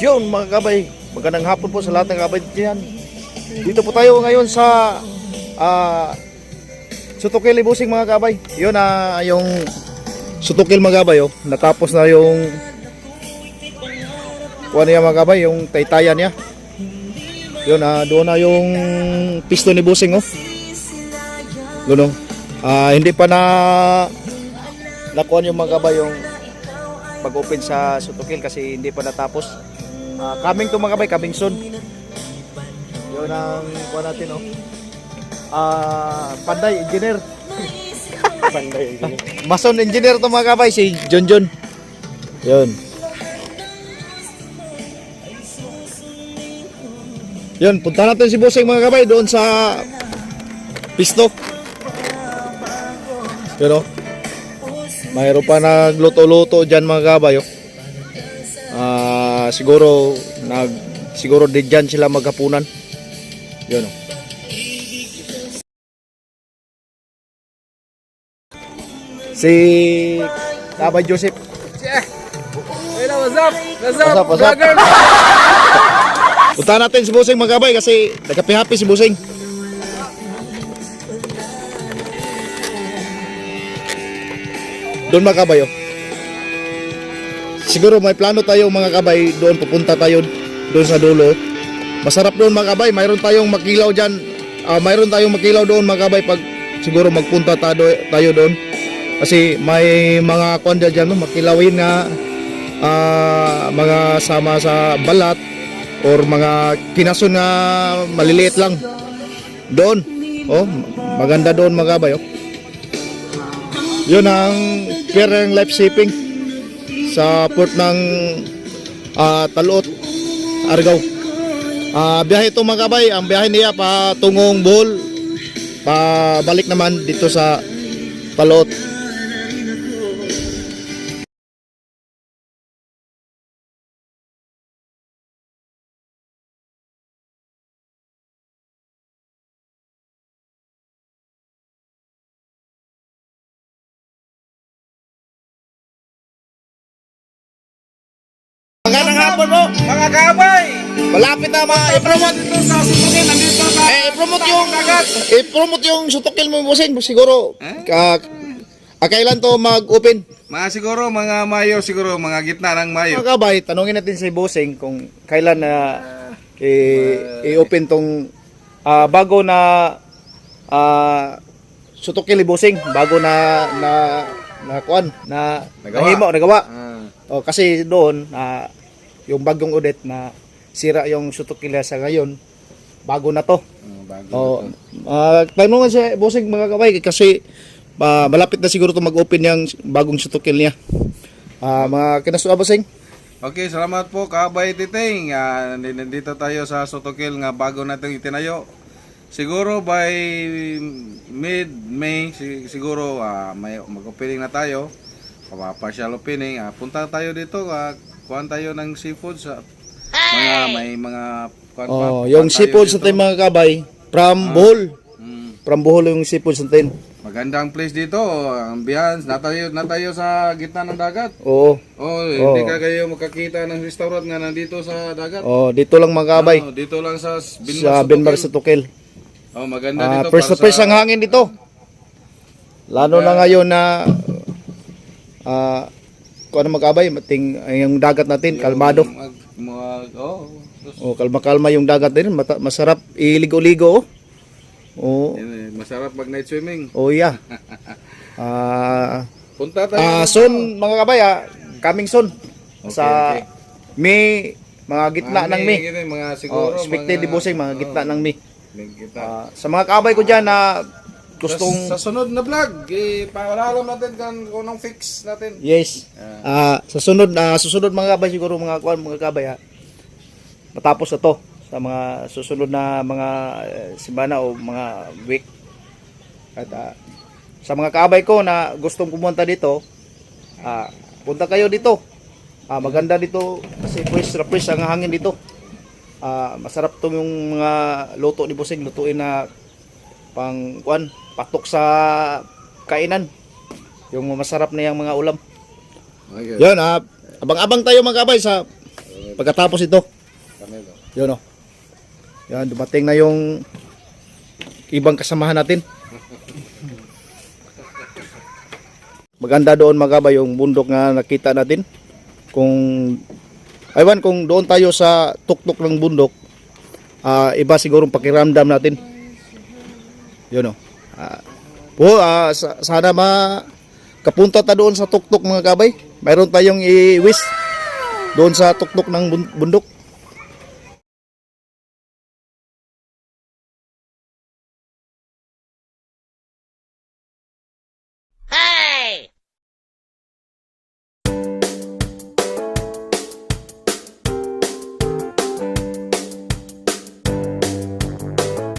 Yun mga kabay, magandang hapon po sa lahat ng kabay dyan. Dito po tayo ngayon sa ah Sutukil Ibusing mga kabay. Yun na yung Sutukil mga kabay oh. Natapos na yung kuha niya mga kabay, yung taytayan niya. Yun ah doon na yung piston ni Busing oh. Doon oh. Ah, hindi pa na nakuha yung mga kabay yung pag-open sa Sutukil kasi hindi pa natapos. Ah, coming to mga kabay, coming soon. Yun ang kuha natin, oh. Ah, Panday Engineer. Panday. Mason Engineer to mga kabay, si John John. Yun. Yun, punta natin si Busing mga kabay doon sa Pisto. Yun, oh. Mayroon pa nagluto-luto dyan mga kabay, oh. Siguro nag siguro di dyan sila maghapunan. Yun oh. Si Kabay Joseph. Hello, what's up? What's What's up, what's up? Punta natin si Busing mga kabay kasi nagkapi-happy si Busing. Doon mga kabay oh. Siguro may plano tayo mga kabay doon pupunta tayo doon sa dulo. Masarap doon mga kabay, mayroon tayong makilaw diyan. Ah, mayroon tayong makilaw doon mga kabay pag siguro magpunta tayo, tayo doon. Kasi may mga kwan diyan no, makilawin na ah, mga sama sa balat or mga kinason na maliliit lang. Doon. Oh, maganda doon mga kabay oh. Yun ang pier ng life saving sa port ng ah, Talot, Argao. Ah, biyahe ito mga kabay, ang biyahe niya pa tungong Bohol, pabalik naman dito sa Talot. Magandang hapon po. Mga kabay! Malapit na nandito sa... Eh, i-promote yung i-promote yung sutukil mo bossing siguro. Eh? Ka, ah, kailan to mag-open? Mga siguro, mga Mayo, siguro, mga gitna ng Mayo. Mga kabay, tanungin natin si bossing kung kailan na i- i-open tong ah, bago na ah, sutukil ni bossing, bago na na na kuan na Nagawa. nahimo, nagawa. Ah. Oh, kasi doon na yung bagong audit na sira yung sutukil sa ngayon, bago na to. Oh, bago Oh, na to. uh, tanungan si Bossing mga kabay kasi ah, malapit na siguro to mag-open yung bagong sutukil niya. Ah, mga kinasuha Bossing. Okay, salamat po, Kabay Titing. Ah, nandito tayo sa Sotokil nga bago natin itinayo. Siguro by mid-May, si- siguro ah, may mag-opening na tayo. Pa- Partial opening. Ah, punta tayo dito, ah, kuhan tayo ng seafood sa mga may mga kuhan pa- Oh, kuhan yung tayo seafood sa dito. tayo mga kabay from Bohol. Mm. From Bohol yung seafood sa tayo. Magandang place dito, ang ambiance, natayo, natayo sa gitna ng dagat. Oo. Oh, hindi ka kayo makakita ng restaurant nga nandito sa dagat. Oh, dito lang mga kabay Oh, dito lang sa Binmar sa Benmar Sutukil. Sutukil. Oh, maganda Ah, dito first para first sa- ang hangin dito. Lalo na ngayon na ah kung ano mag-abay, mating yung dagat natin, kalmado. Mag, mag, oh, Oh, kalma-kalma yung dagat din, mata- masarap iligo-ligo. Oh. Oh, eh, masarap mag night swimming. oh yeah. Ah, Punta tayo. ah, soon mga kabay, ah, coming soon. sa okay. May mga gitna Ah, ng may- ganun, mga Oh, siguro expected mga, mga, mga oh, gitna ng May. Ah, sa mga kabay ko diyan na gustong sa, sa sunod na vlog, eh, paalam natin kung, kung anong fix natin. Yes. Ah, sa sunod na susunod mga kabay siguro mga kuan mga kabay ha. Matapos na to sa mga susunod na mga eh, simana o mga week. At ah, sa mga kabay ko na gustong pumunta dito, ah, punta kayo dito. Ah, maganda dito kasi fresh na fresh ang hangin dito. Ah, masarap tong yung mga luto ni Busing, lutuin na pang kuan, patok sa kainan. Yung masarap na yung mga ulam. Okay. Yan, ah, abang-abang tayo mga kabay sa Pagkatapos ito, yun o. Yan, dumating na yung ibang kasamahan natin. Maganda doon mga kabay yung bundok na nakita natin. Kung aywan kung doon tayo sa tuktok ng bundok, ah, iba siguro ang pakiramdam natin. Yun o. Ah, po, ah, sa- sana ma kapunta ta doon sa tuktok mga kabay. Mayroon tayong i-wish doon sa tuktok ng bun- bundok.